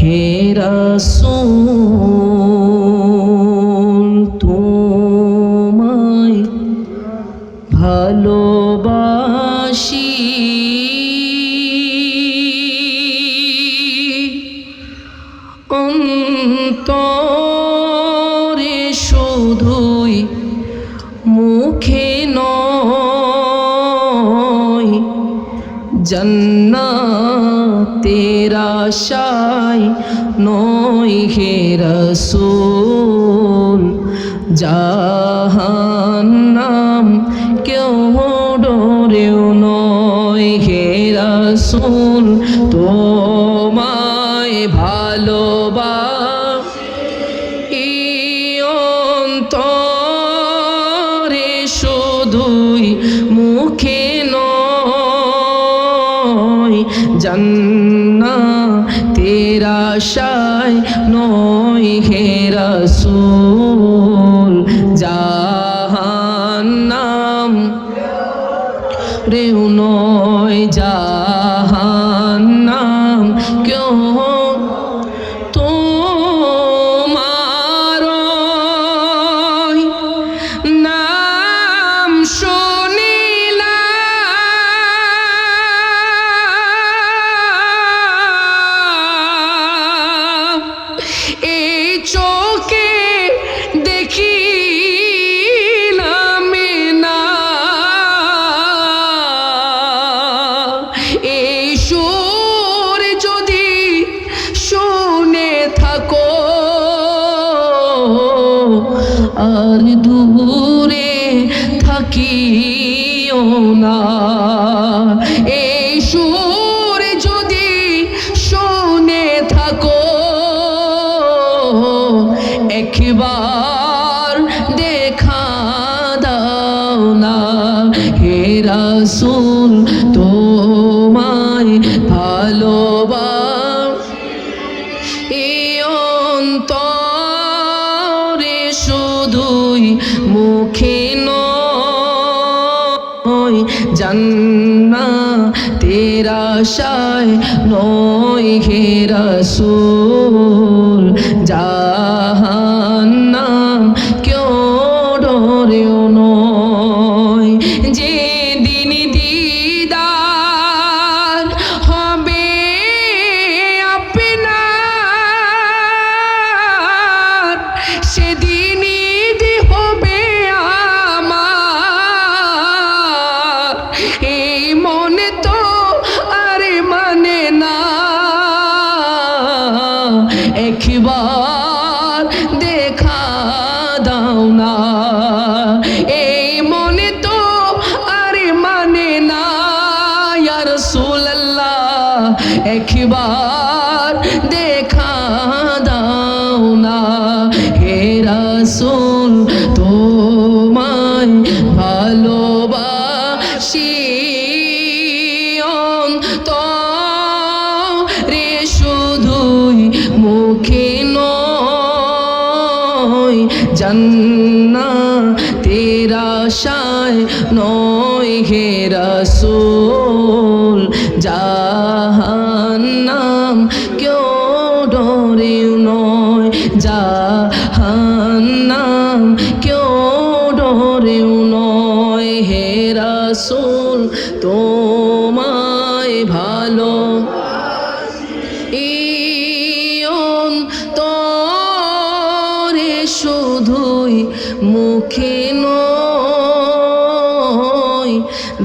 হে রাসূল তোমায় অন্তরে জন্নাতের আশায় নয় হে রসুল। জাহান্নাম কেউ ডরেও নয় হে রসুল। তোমায় ভালোবাসি। জান্না তেরা শায় নয় হে রসুল জাহান্নাম। রেউ নয় জাহান্নাম। আর দূরে থাকিও না। এই সুর যদি শুনে থাকো, একবার দেখা দাও না। হে রাসূল, তোমায় ভালোবাসি। জান্না তেরা শায় নয় হে রসুল। জাহান্নাম কেউ ডরেও নয়। যে দিদার হবে আপনার সেদিনই রাসূলুল্লাহ, একবার দেখা দাও না। হে রাসূল, তোমায় ভালোবাসি। অন্তরে শুধুই মুখে নয় জান্না তেরা শায় নয়। হে রসুল জাহান্নাম কেউ ডরেও নয়। জাহান্নাম কেউ ডরেও নয়। হে রসুল, তোমায় ভালো। ইয়ন তরে শুধুই মুখে নয়